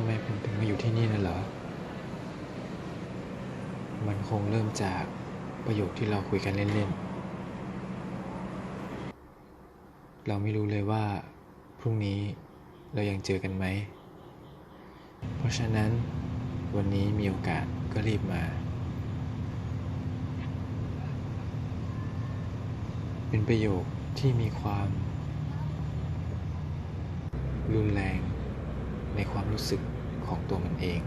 ำไมผมถึงมาอยู่ที่นี่น่ะเหรอ มันคงเริ่มจากประโยคที่เราคุยกันเล่นๆ เราไม่รู้เลยว่า พรุ่งนี้เรายังเจอกันไหม เพราะฉะนั้นวันนี้มีโอกาสก็รีบมา เป็นประโยคที่มีความ รุนแรง ในความรู้สึกของตัวมันเอง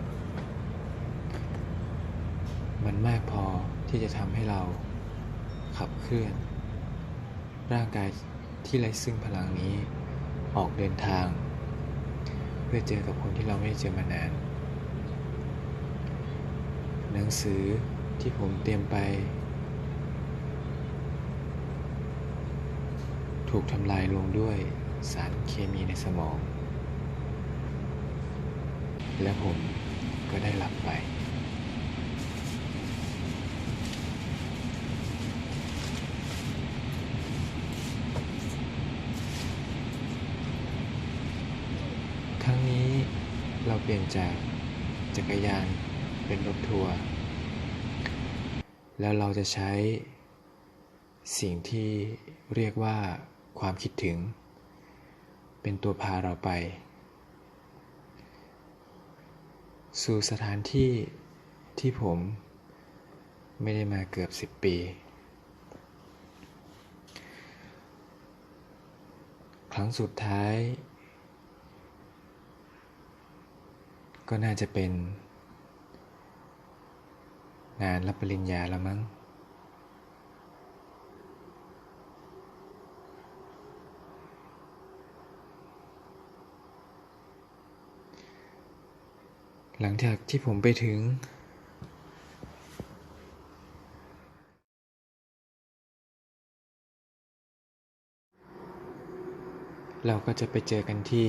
มันมากพอที่จะทำให้เราขับเคลื่อน ร่างกายที่ไร้ซึ่งพลังนี้ออกเดินทาง เพื่อเจอกับคนที่เราไม่ได้เจอมานาน หนังสือที่ผมเตรียมไป ถูกทำลายลงด้วยสารเคมีในสมอง และผมก็ได้หลับไป ครั้งนี้เราเปลี่ยนจากจักรยานเป็นรถทัวร์ แล้วเราจะใช้สิ่งที่เรียกว่าความคิดถึง เป็นตัวพาเราไป สู่สถานที่ที่ผมไม่ได้มาเกือบสิบปี ครั้งสุดท้าย ก็น่าจะเป็น งานรับปริญญาแล้วมั้ง หลังจากที่ผมไปถึงเราก็จะไปเจอกันที่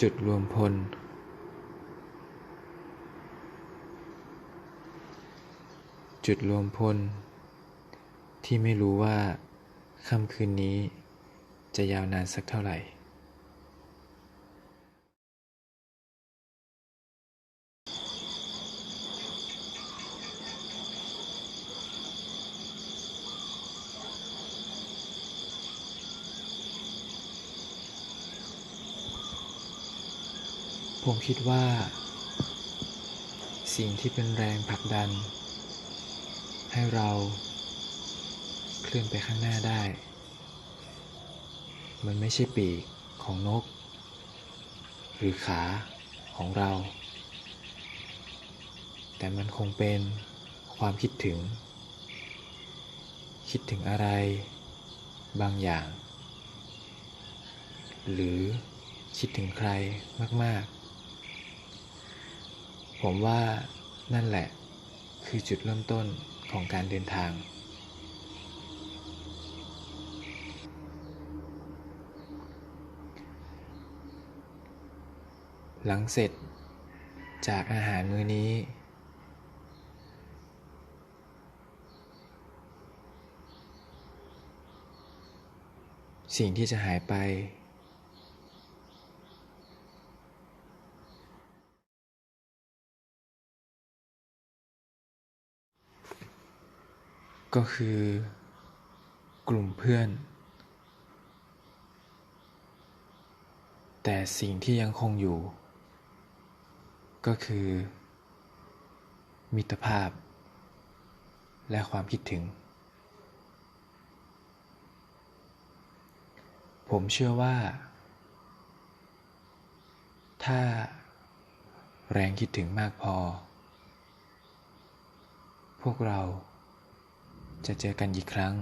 จุดรวมพล จุดรวมพล ที่ไม่รู้ว่าค่ำคืนนี้จะยาวนานสักเท่าไหร่ ผมคิดว่า สิ่งที่เป็นแรงผลักดัน ให้เราเคลื่อนไปข้างหน้าได้ มันไม่ใช่ปีกของนก หรือขาของเรา แต่มันคงเป็นความคิดถึง คิดถึงอะไรบางอย่าง หรือคิดถึงใครมาก ๆ ผมว่านั่นแหละคือจุดเริ่มต้นของการเดินทาง หลังเสร็จจากอาหารมื้อนี้ สิ่งที่จะหายไป ก็คือกลุ่มเพื่อน แต่สิ่งที่ยังคงอยู่ ก็คือ มิตรภาพ และความคิดถึง ผมเชื่อว่า ถ้าแรงคิดถึงมากพอ พวกเรา จะเจอกันอีกครั้ง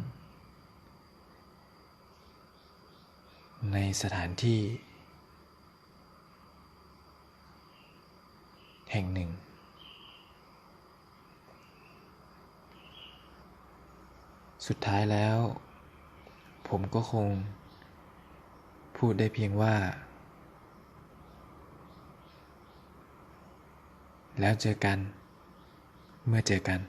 ในสถานที่ แห่งหนึ่ง สุดท้ายแล้ว ผมก็คง พูดได้เพียงว่า แล้วเจอกัน เมื่อเจอกัน